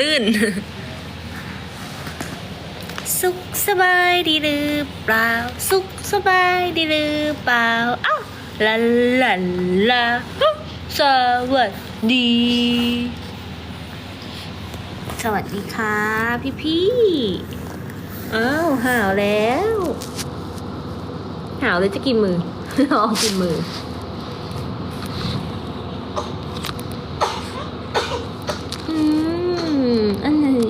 ลื่น สุขสบายดีหรือเปล่า สุขสบายดีหรือเปล่าอ้าวลาลาลาสวัสดี สวัสดีค่ะ พี่พี่อ้าวหาวแล้วหาวเลยจะกินมืออ๋อกินมือ มอันนี้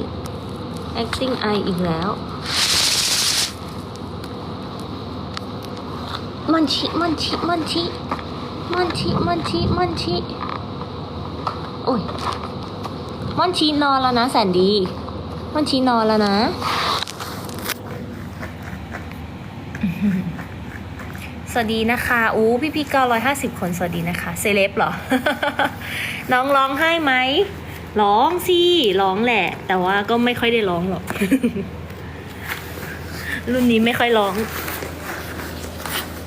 acting eye อีกแล้ว มันชิมันชิมันชิมันชิมันชิมันชิโอ้ยมันชีนอนแล้วนะแสนดี มันชีนอนแล้วนะ สวัสดีนะคะอู้พี่พี่เก้าร้อยห้าสิบคนสวัสดีนะคะ เซเลบเหรอ น้องร้องไห้ไหม ร้องสิร้องแหละ แต่ว่าก็ไม่ค่อยได้ร้องหรอก รุ่นนี้ไม่ค่อยร้อง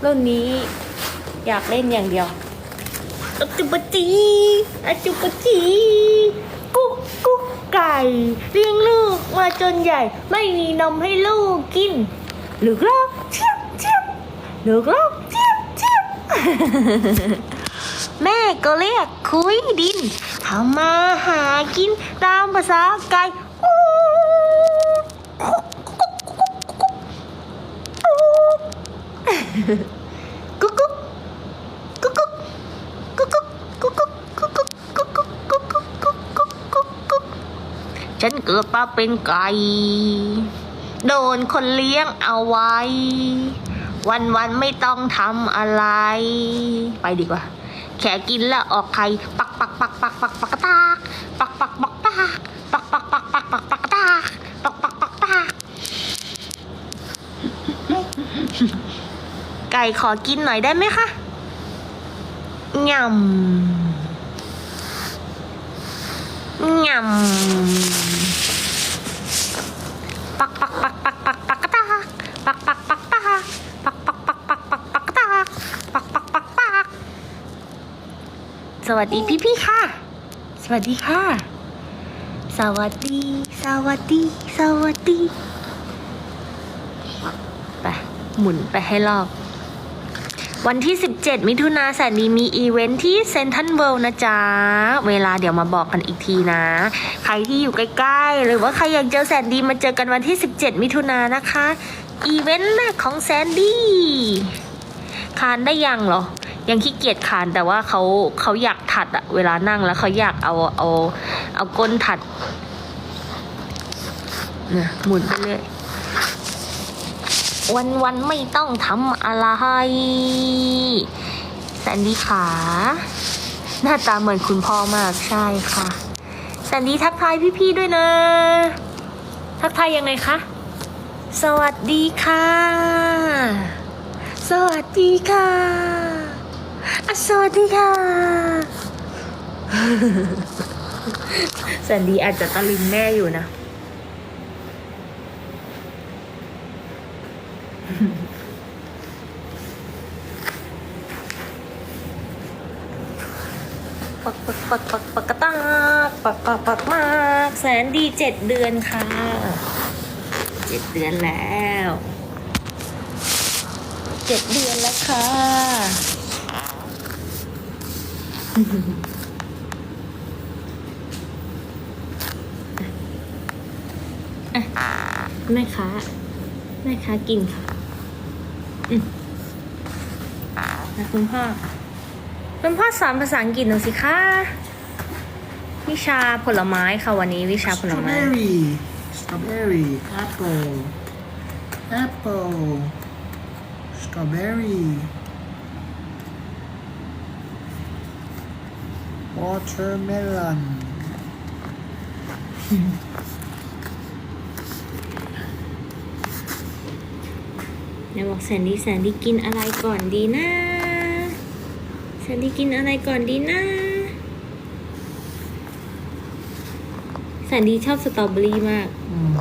รุ่นนี้อยากเล่นอย่างเดียวอจุปจีอจุปจีกุ๊กกุ๊กไก่เลี้ยงลูกมาจนใหญ่ ไม่มีนมให้ลูกกินลูกลอกเชียบเชียบลูกลอกเชียบเชียบ แม่ก็เรียกคุยดินทำมาหากินตามภาษาไก่อู้กุ๊กกุ๊กกุ๊กกุ๊กกุ๊กกุ๊กกุ๊กกุ๊กกุ๊กกุ๊กกุ๊กกุ๊กกุ๊กกุ๊กกุ๊กกุ๊กกุ๊กฉันเกิดมาเป็นไก่โดนคนเลี้ยงเอาไว้ วันวันไม่ต้องทำอะไร ไปดีกว่า แค่กินแล้วออกไข่ปักปักปักปักปักปักกะตากปักปักปักปักปักปักปักปักปักปักกะตากปักปักปักปักไก่ขอกินหน่อยได้ไหมคะยำยำ สวัสดีพี่พี่ค่ะ สวัสดีค่ะ สวัสดี สวัสดี สวัสดี ไป หมุนไปให้รอบ วันที่ 17 มิถุนาแสนดีมีอีเวนท์ที่เซนทันเวิลด์นะจ๊ะ เวลาเดี๋ยวมาบอกกันอีกทีนะ ใครที่อยู่ใกล้ๆ หรือว่าใครอยากเจอแสนดีมาเจอกันวันที่ 17 มิถุนานะคะ อีเวนต์แรกของแสนดีคานได้ยังเหรอ ยังขี้เกียจคานแต่ว่าเขาเขาอยากถัดอะเวลานั่งแล้วเขาอยากเอาเอาเอาก้นถัดเนี่ยหมุนไปเรื่อยวันวันไม่ต้องทำอะไรแซนดี้ขาหน้าตาเหมือนคุณพ่อมากใช่ค่ะแซนดี้ทักทายพี่ๆด้วยนะ ทักทายยังไงคะสวัสดีค่ะ สวัสดีค่ะ สวัสดีค่ะแสนดีอาจจะตะลึงแม่อยู่นะ ปักปักปักปักปักกระตากปักปักปักมากแสนดีเจ็ดเดือนค่ะเจ็ดเดือนแล้วเจ็ดเดือนแล้วค่ะอะ แม่ค้าแม่ค้ากินค่ะคุณพ่อคุณพ่อสอนภาษาอังกฤษหน่อยสิคะวิชาผลไม้ค่ะวันนี้วิชาผลไม้ Strawberry, strawberry, apple, apple, strawberry, watermelon, เดี๋ยวบอกแซนดี้แซนดี้กินอะไรก่อนดีนะแซนดี้กินอะไรก่อนดีนะแซนดี้ชอบสตรอเบอรี่มากอืม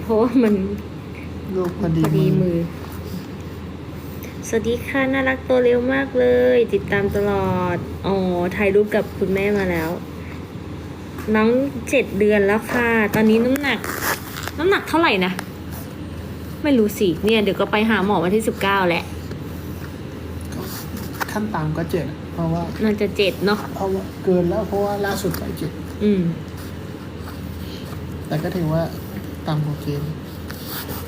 เพราะว่ามันลูกพอพดีอดีมือ สวัสดีค่ะ น่ารักตัวเร็วมากเลย ติดตามตลอด อ๋อ ถ่ายรูปกับคุณแม่มาแล้ว น้องเจ็ดเดือนแล้วค่ะ ตอนนี้น้ำหนัก น้ำหนักเท่าไหร่นะ ไม่รู้สิ เนี่ย เดี๋ยวก็ไปหาหมอวันที่สิบเก้าแหละ ขั้นต่ำก็เจ็ดเพราะว่าน่าจะเจ็ดเนาะ เพราะว่าเกินแล้วเพราะว่าล่าสุดไปเจ็ดอืม แต่ก็ถือว่าต่ำกว่าเกณฑ์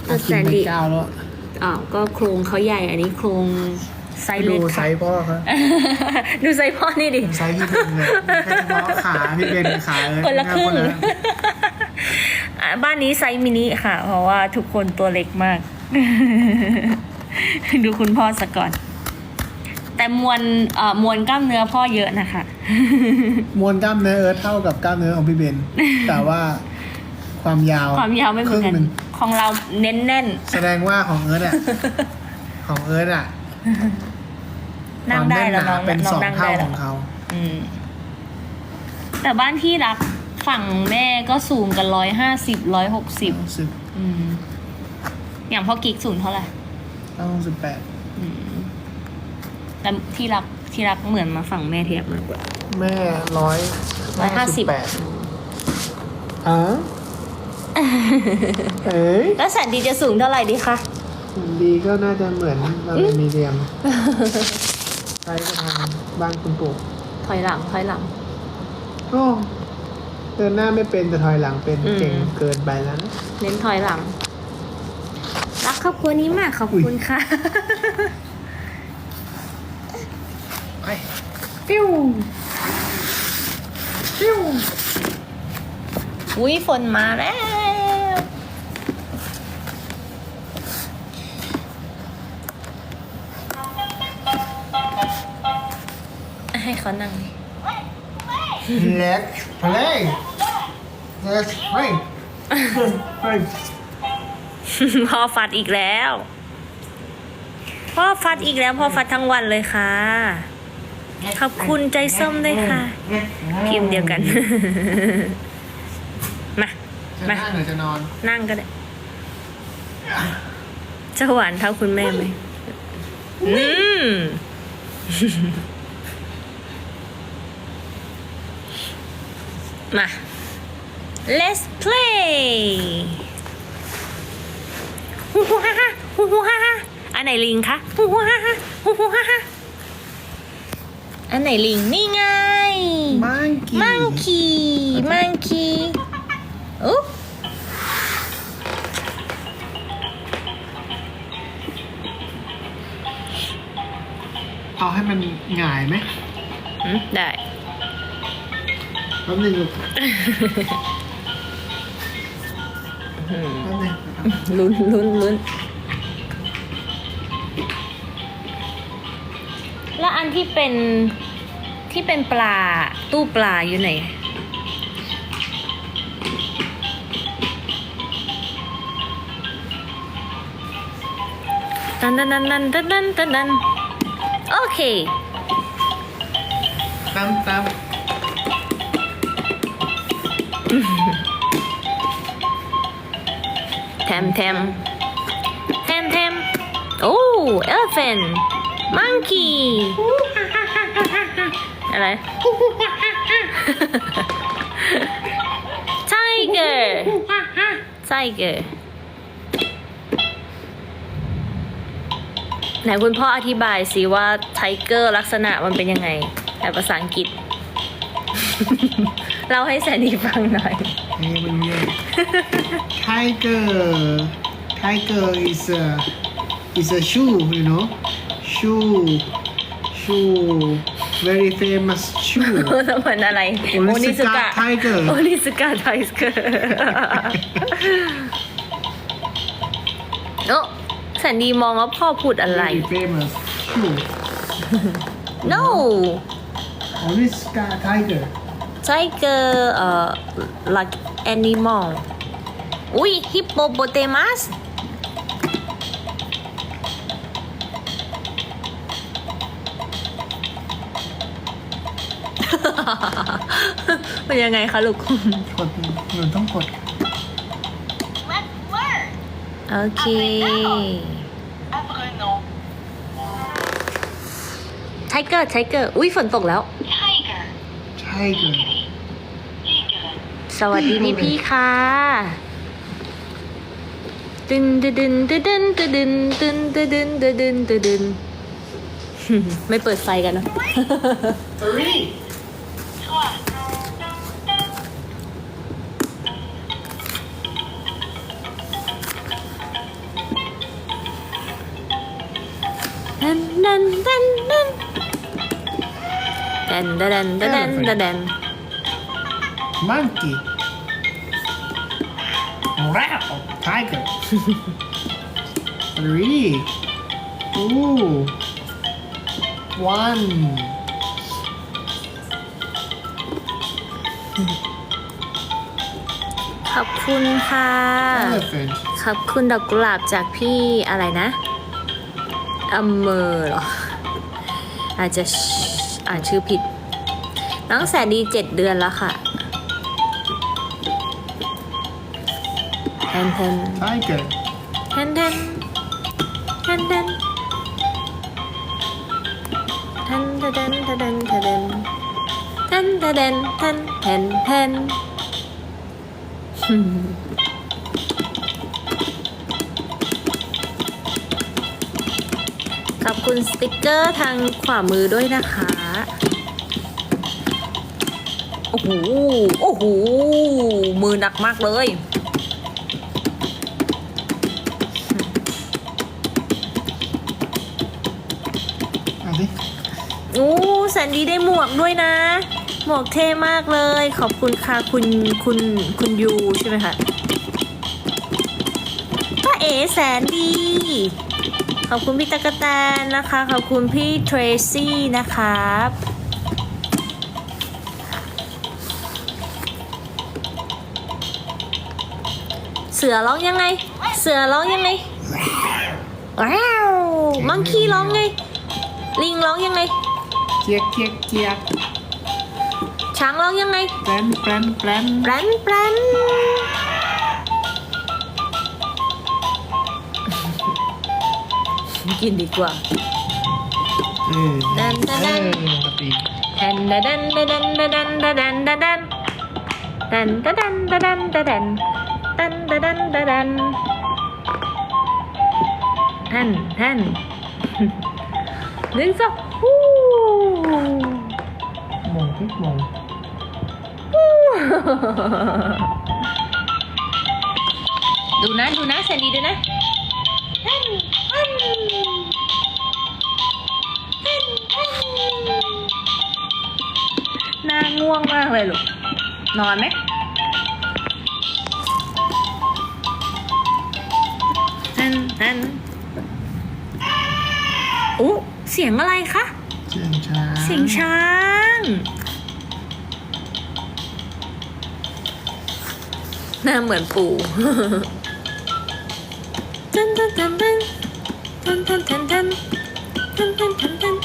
แต่อากินแสนไปดีเก้าแล้วอ้าวก็โครงเขาใหญ่อันนี้โครงไซส์ดูเล็กไซค่ะส์พ่อครับดูไซส์พ่อนี่ดิ ไซส์พี่เป็นเลยแค่เฉพาะขาพี่เป็นขาเลยคนละครึ่งคนละอะบ้านนี้ไซส์มินิค่ะ เพราะว่าทุกคนตัวเล็กมาก ดูคุณพ่อสะก่อน แต่มวลเอ่อมวลกล้ามเนื้อพ่อเยอะนะคะ มวลกล้ามเนื้อเอิร์ธเท่ากับกล้ามเนื้อของพี่เบน แต่ว่าความยาวความยาวไม่เหมือนกัน ครึ่งหง ของเราเน้นแน่น แสดงว่าของเอิร์ธอะ ของเอิร์ธอะนั่งได้แล้วคน้วาองมแน่นหนาเป็นน้อสงองนั่งเท่าได้ขแล้อวงเขาอืมแต่บ้านที่รักฝั่งแม่ก็สูงกันร้อยห้าสิบร้อยหกสิบสิบอืมอย่างพ่อกิ๊กสูงเท่าไหร่ต้องสิบแปดอืมแต่ที่รักที่รักเหมือนมาฝั่งแม่เทียบมากกว่า แม่ร้อยร้อยห้าสิบแปดอ๋อ เอ้ยแล้วแสนดีจะสูงเท่าไหร่ดีคะ ดีก็น่าจะเหมือนมาเป็นมีเดียมใช้กระทางบ้านคุณปู่ถอยหลังถอยหลังโอ้เดินหน้าไม่เป็นแต่ถอยหลังเป็นอืม เก่งเกินไปแล้วนะเน้นถอยหลัง รักครอบครัวนี้มากขอบคุณค่ะไปปิ้วปิ้วอุ้ยฝนมาแล้ว เขานั่งดิ Let's play Let's play play พ่อฟัดอีกแล้ว พ่อฟัดอีกแล้ว พ่อฟัดทั้งวันเลยค่ะ ขอบคุณใจส้มด้วยค่ะ พิมพ์เดียวกัน มา จะมา นั่งหรือจะนอน นั่งก็ได้ จะหวานเท่าคุณแม่ไหม อืม มา let's play ฮูฮูฮ่าฮ่าฮูฮูฮ่าฮ่าอันไหนลิงคะฮูฮูฮ่าฮ่าฮูฮูฮ่าฮ่าอันไหนลิงนี่ไง Monkey มังคีมังคีอุ๊บเอาให้มันหงายไหมอืมได้แแป๊บนึงลุ้นลุ้นลุ้นแล้วอันที่เป็นที่เป็นปลาตู้ปลาอยู่ไหนตันตันตันตันตันตันตันโอเคตั้มตั้ม แทมแทมแทมแทมโอ้ elephant monkey อะไร tiger tiger ไหนคุณพ่ออธิบายสิว่าไทเกอร์ลักษณะมันเป็นยังไงแต่ภาษาอังกฤษ เราให้แสนดีฟังหน่อย นี่มันเยอะ Tiger Tiger is a is a shoe you know shoe shoe very famous shoe แล้วมันอะไร Onitsuka Tiger โอนิสกาไทเกอร์โอ้แสนดีมองว่าพ่อพูดอะไร very famous shoe no Onitsuka Tiger tiger เอ่อ like animal อุ้ย hippopotamus เป็นยังไงคะลูก กดหนูต้องกด Let's learn. โอเค Apprenons. ไทเกอร์ไทเกอร์อุ้ยฝนตกแล้ว Tiger. Tiger Tiger. สวัสดีพี่พี่ค่ะตึนตึนตึนตึนตึนตึนตึนตึนตึนตึนตึนตึนไม่เปิดไฟกันเนอะ Three. ดันดันดันดันดันดันดันดันดันดัน Monkey. Wow. Tiger. Three. Two. One. ขอบคุณค่ะ Elephant. ขอบคุณดอกกุหลาบจากพี่อะไรนะอัมเมอร์เหรอ อาจจะอ่านชื่อผิด น้องแสนดีเจ็ดเดือนแล้วค่ะ แทนแทน Tiger. แทนแทนแทนแทนแทนแทนแทนแทนแทนแทนแทนแทนแทนแทนแทนขอบคุณสติกเกอร์ทางขวามือด้วยนะคะ โอ้โห โอ้โห มือหนักมากเลย เอาสิโอ้แสนดีได้หมวกด้วยนะ หมวกเท่มากเลย ขอบคุณค่ะคุณคุณคุณยูใช่ไหมคะป้าเอ๋แสนดี ขอบคุณพี่ตะกะแตนนะคะ ขอบคุณพี่เทรซี่นะครับเสือร้องยังไง เสือร้องยังไงว้าวมังคีร้องไง ลิงร้องยังไง เจียกเจียกเจียกช้างร้องยังไงแปลนแปลนแปลนแปรนแปรนกินดีกว่าเออดันดันดันเออปกติแทนดะดันดะดันดะดันดะดันดะดันดันดะดันดะดันดะดันดันดะดันดะดัน lên sao uh. mồi thích mồi ดูนะดูนะแซนดี้ดูนะฮันฮันฮันฮันน่าง่วงมากเลยลูกนอนไหมฮันฮันอู้ สียงอะไรคะ เสียงช้างเสียงช้าง หน้าเหมือนปู่ทันทันทันทันทันทันทันทันทันทันทันทัน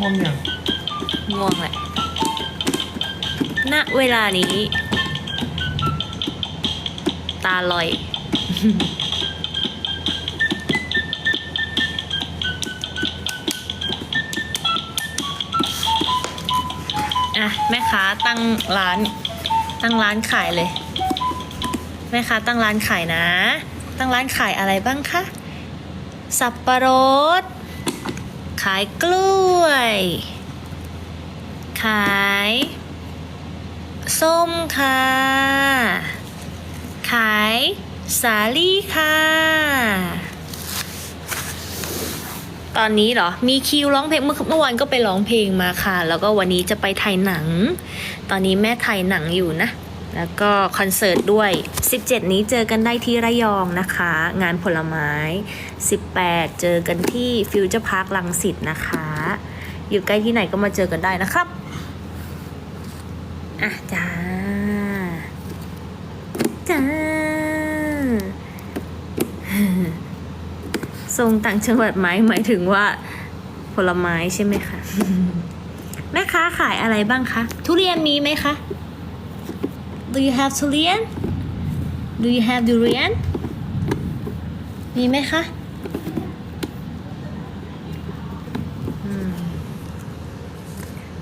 มองอย่างง่วงแหละณเวลานี้ ตาลอย แม่ค้าตั้งร้าน ตั้งร้านขายเลย แม่ค้าตั้งร้านขายนะ ตั้งร้านขายอะไรบ้างคะสับปะรด ขายกล้วย ขาย ส้มค่ะ ขายสาลี่ค่ะ ตอนนี้เหรอ มีคิวร้องเพลงเมื่อเมื่อวานก็ไปร้องเพลงมาค่ะ แล้วก็วันนี้จะไปถ่ายหนัง ตอนนี้แม่ถ่ายหนังอยู่นะ แล้วก็คอนเสิร์ตด้วย 17 นี้เจอกันได้ที่ระยองนะคะ งานผลไม้ 18 เจอกันที่ฟิวเจอร์พาร์คลังสิตนะคะ อยู่ใกล้ที่ไหนก็มาเจอกันได้นะครับ อะจ้า จ้า ทรงต่างจังหวัดไหมหมายถึงว่า ผลไม้ใช่ไหมคะ แม่ค้าขายอะไรบ้างคะ ทุเรียนมีไหมคะ Do you have ทุเรียน Do you have durian มีไหมคะอืม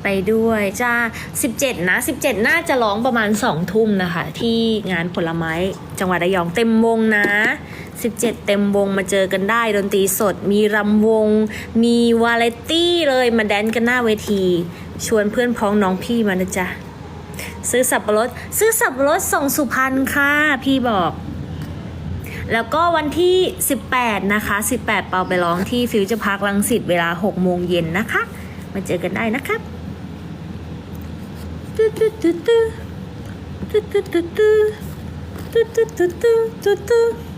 ไปด้วยจ้า17 นะ 17 น่าจะร้องประมาณ 2 ทุ่มนะคะ ที่งานผลไม้จังหวัดระยองเต็มวงนะ 17 เต็มวงมาเจอกันได้ ดนตรีสด มีรำวง มีวาไรตี้เลยมาแดนกันหน้าเวที ชวนเพื่อนพ้องน้องพี่มานะจ๊ะ ซื้อสับปะรด ซื้อสับปะรดส่งสุพรรณค่ะ พี่บอก แล้วก็วันที่ 18 นะคะ 18 เปาไปร้องที่ฟิวเจอร์พาร์คลังสิตเวลา 6 โมงเย็นนะคะ มาเจอกันได้นะครับตึ๊ดตึ๊ดตึ๊ดตึ๊ดตึ๊ดตึ๊ดตึ๊ด do do do do do do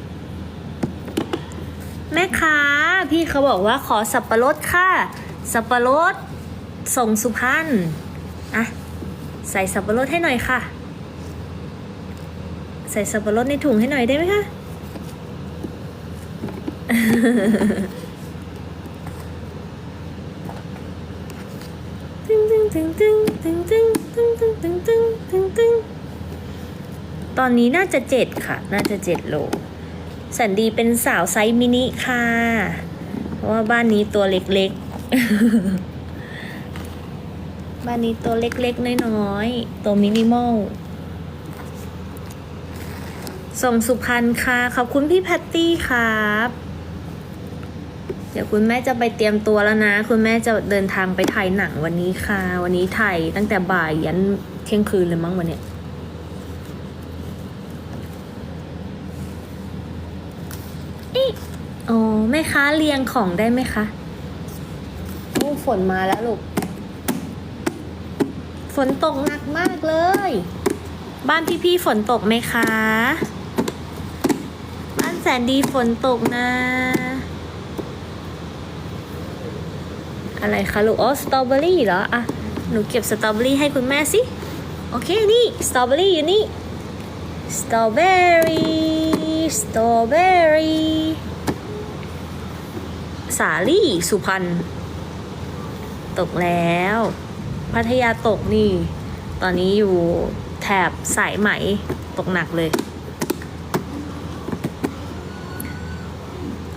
แม่ค้าพี่เขาบอกว่าขอสับปะรดค่ะ สับปะรดส่งสุพรรณอะใส่สับปะรดให้หน่อยค่ะ ใส่สับปะรดในถุงให้หน่อยได้ไหมคะตึ้งตึ้งตึ้งตึ้งตึ้งตึ้งตึ้งตึ้งตึ้งตึ้งตึ้งตึ้งตอนนี้น่าจะเจ็ดค่ะ น่าจะเจ็ดโล สันดีเป็นสาวไซส์มินิค่ะ เพราะว่าบ้านนี้ตัวเล็กๆ บ้านนี้ตัวเล็กๆ น้อยๆ ตัวมินิมอล ส่งสุพรรณค่ะ ขอบคุณพี่แพตตี้ครับ เดี๋ยวคุณแม่จะไปเตรียมตัวแล้วนะ คุณแม่จะเดินทางไปถ่ายหนังวันนี้ค่ะ วันนี้ถ่ายตั้งแต่บ่ายยันเที่ยงคืนเลยมั้งวันเนี้ยอิอ๋อ แม่ค้าเรียงของได้ไหมคะโอ้ฝนมาแล้วลูก ฝนตกหนักมากเลย บ้านพี่ๆฝนตกไหมคะ บ้านแสนดีฝนตกนะ อะไรคะลูก อ๋อ สตรอเบอรี่เหรอ อะ หนูเก็บสตรอเบอรี่ให้คุณแม่สิ โอเค นี่ สตรอเบอรี่อยู่นี่ สตรอเบอรี่ สตรอเบอรี่ สาลี่สุพรรณตกแล้ว พัทยาตกนี่ ตอนนี้อยู่แถบสายไหมตกหนักเลย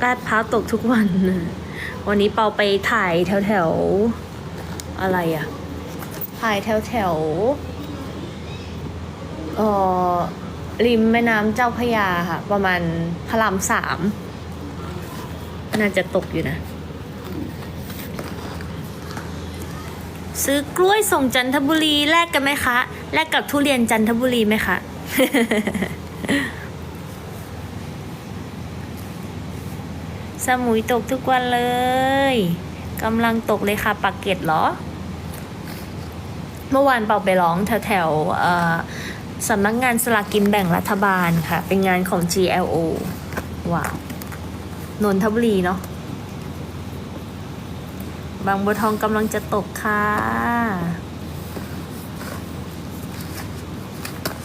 ลาดพร้าวตกทุกวัน วันนี้เปาไปถ่ายแถวแถวๆอะไรอะถ่ายแถวแถวๆเอ่อริมแม่น้ำเจ้าพระยาค่ะ ประมาณพระรามสาม น่าจะตกอยู่นะ ซื้อกล้วยส่งจันทบุรีแลกกันไหมคะแลกกับทุเรียนจันทบุรีไหมคะสมุยตกทุกวันเลยกำลังตกเลยค่ะ ปักเกร็ดเหรอ เมื่อวานเป่าไปร้องแถวแถวสำนักงานสลากกินแบ่งรัฐบาลค่ะ เป็นงานของ GLO ว้าว นนทบุรีเนาะบางบัวทองกำลังจะตกค่ะ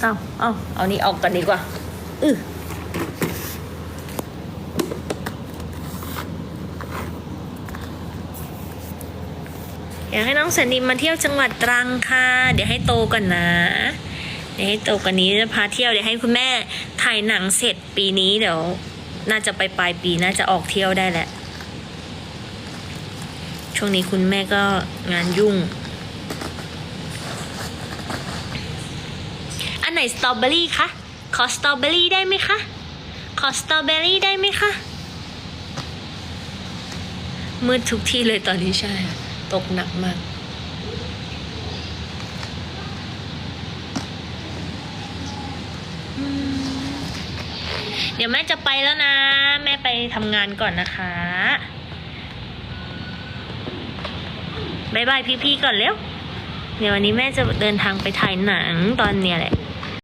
เอาเอาเอานี่ออกกันดีกว่าอืออยากให้น้องแสนดีมาเที่ยวจังหวัดตรังค่ะ เดี๋ยวให้โตก่อนนะ เดี๋ยวให้โตกว่านี้จะพาเที่ยว เดี๋ยวให้คุณแม่ถ่ายหนังเสร็จปีนี้เดี๋ยว น่าจะไปปลายปีน่าจะออกเที่ยวได้แหละ ช่วงนี้คุณแม่ก็งานยุ่ง อันไหนสตรอเบอรี่คะ ขอสตรอเบอรี่ได้ไหมคะ ขอสตรอเบอรี่ได้ไหมคะ มืดทุกที่เลยตอนนี้ใช่ ตกหนักมาก เดี๋ยวแม่จะไปแล้วนะ แม่ไปทำงานก่อนนะคะบายบายพี่ๆก่อนเร็ว เดี๋ยววันนี้แม่จะเดินทางไปถ่ายหนังตอนเนี้ยแหละ